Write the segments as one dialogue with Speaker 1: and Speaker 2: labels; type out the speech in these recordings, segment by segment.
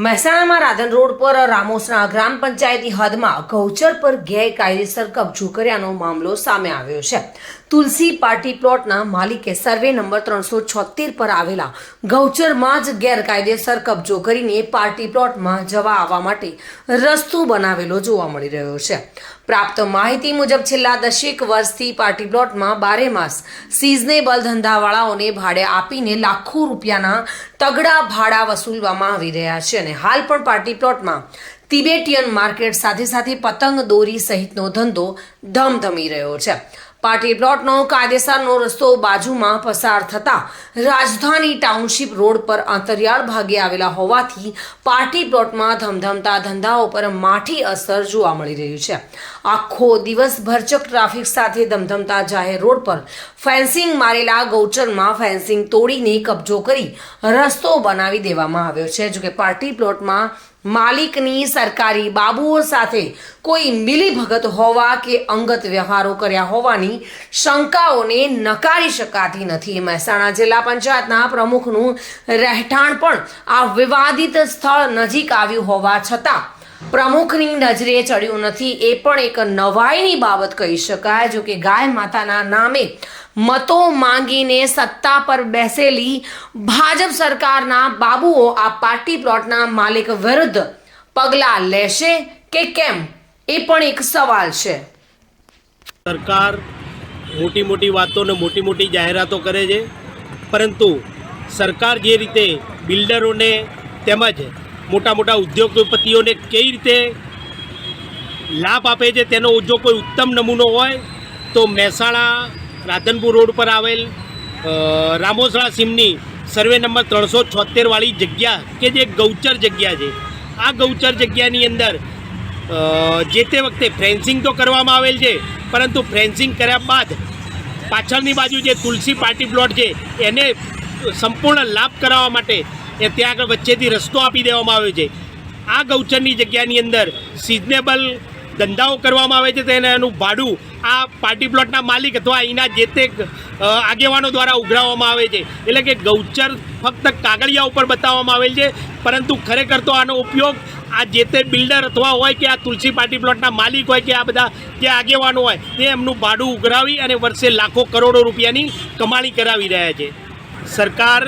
Speaker 1: મહેસાણામાં રાધન રોડ પર રામોસના ગ્રામ પંચાયતની હદમાં ગૌચર પર ગેરકાયદેસર કબજો કર્યાનો મામલો સામે આવ્યો છે. તુલસી પાર્ટી પ્લોટના માલિકે સર્વે નંબર ત્રણસો છોતેર પર આવેલા ગૌચરમાં જ ગેરકાયદેસર કબજો કરીને પાર્ટી પ્લોટમાં જવા આવવા માટે રસ્તો બનાવેલો જોવા મળી રહ્યો છે. પ્રાપ્ત માહિતી મુજબ છેલ્લા દસેક વર્ષથી પાર્ટી પ્લોટમાં બારે માસ સિઝનેબલ ધંધાવાળાઓને ભાડે આપીને લાખો રૂપિયાના તગડા ભાડા વસૂલવામાં આવી રહ્યા છે અને હાલ પણ પાર્ટી પ્લોટમાં તિબેટિયન માર્કેટ સાથે સાથે પતંગ દોરી સહિતનો ધંધો ધમધમી રહ્યો છે. પાર્ટી પ્લોટનો કાયદેસરનો રસ્તો બાજુમાં પસાર થતા રાજધાની ટાઉનશીપ રોડ પર અંતરિયાળ ભાગે આવેલા હોવાથી પાર્ટી પ્લોટમાં ધમધમતા ધંધાઓ પર માઠી અસર જોવા મળી રહ્યું છે. આખો દિવસ ભરચક ટ્રાફિક સાથે ધમધમતા જાહેર રોડ પર ફેન્સિંગ મારેલા ગૌચરમાં ફેન્સિંગ તોડીને કબજો કરી રસ્તો બનાવી દેવામાં આવ્યો છે. જોકે પાર્ટી પ્લોટમાં માલિકની સરકારી બાબુઓ સાથે કોઈ મિલીભગત હોવા કે અંગત વ્યવહારો કર્યા હોવાની શંકાઓને નકારી શકાતી નથી. મહેસાણા જિલ્લા પંચાયતના પ્રમુખનું રહેઠાણ પણ આ વિવાદિત સ્થળ નજીક આવ્યું હોવા છતાં પ્રમુખની નજરે ચડ્યું નથી. એ પણ એક નવાઈની બાબત કહી શકાય. જો કે ગાય માતાના નામે મતો માંગીને સત્તા પર બેસેલી ભાજપ સરકારના બાબુઓ આ પાર્ટી પ્લોટના માલિક વિરુદ્ધ પગલાં લેશે કે કેમ? એ પણ એક સવાલ છે.
Speaker 2: સરકાર મોટી મોટી વાતો ને મોટી મોટી જાહેરાતો કરે છે. પરંતુ સરકાર જે રીતે બિલ્ડરોને તેમજ મોટા મોટા ઉદ્યોગપતિઓને કઈ રીતે લાભ આપે છે તેનો જો કોઈ ઉત્તમ નમૂનો હોય, તો મહેસાણા રાધનપુર રોડ પર આવેલ રામોસળા સીમની સર્વે નંબર ત્રણસો છોતેરવાળી જગ્યા કે જે ગૌચર જગ્યા છે. આ ગૌચર જગ્યાની અંદર જે તે વખતે ફેન્સિંગ તો કરવામાં આવેલ છે, પરંતુ ફેન્સિંગ કર્યા બાદ પાછળની બાજુ જે તુલસી પાર્ટી પ્લોટ છે, એને સંપૂર્ણ લાભ કરાવવા માટે એ ત્યાં આગળ વચ્ચેથી રસ્તો આપી દેવામાં આવ્યો છે. આ ગૌચરની જગ્યાની અંદર સિઝનેબલ ધંધાઓ કરવામાં આવે છે તેને એનું ભાડું આ પાર્ટી પ્લોટના માલિક અથવા અહીંના જે તે આગેવાનો દ્વારા ઉઘરાવવામાં આવે છે. એટલે કે ગૌચર ફક્ત કાગળિયા ઉપર બતાવવામાં આવેલ છે, પરંતુ ખરેખર તો આનો ઉપયોગ આ જે તે બિલ્ડર અથવા હોય કે આ તુલસી પાર્ટી પ્લોટના માલિક હોય કે આ બધા જે આગેવાનો હોય, તે એમનું ભાડું ઉઘરાવી અને વર્ષે લાખો કરોડો રૂપિયાની કમાણી કરાવી રહ્યા છે. સરકાર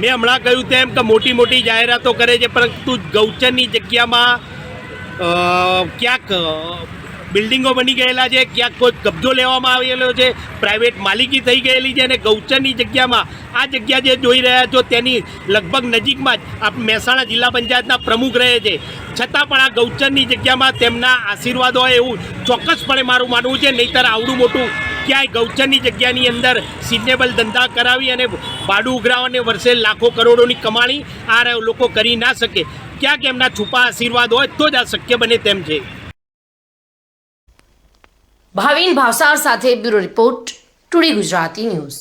Speaker 2: મેં હમણાં કહ્યું તેમ કે મોટી મોટી જાહેરાતો કરે છે, પરંતુ ગૌચરની જગ્યામાં ક્યાંક બિલ્ડિંગો બની ગયેલા છે, ક્યાંક કોઈ કબજો લેવામાં આવેલો છે, પ્રાઇવેટ માલિકી થઈ ગયેલી છે અને ગૌચરની જગ્યામાં, આ જગ્યા જે જોઈ રહ્યા છો તેની લગભગ નજીકમાં જ આપ મહેસાણા જિલ્લા પંચાયતના પ્રમુખ રહે છે. છતાં પણ આ ગૌચરની જગ્યામાં તેમના આશીર્વાદ હોય એવું ચોક્કસપણે મારું માનવું છે, નહીંતર આવડું મોટું ક્યાંય ગૌચરની જગ્યાની અંદર સિઝનેબલ ધંધા કરાવી અને ભાડું ઉઘરાવાને વર્ષે લાખો કરોડોની કમાણી આ લોકો કરી ના શકે. ક્યાંક એમના છુપા આશીર્વાદ હોય તો જ આ શક્ય બને તેમ છે.
Speaker 1: ભાવિન ભાવસાર સાથે bureau report, today Gujarati news.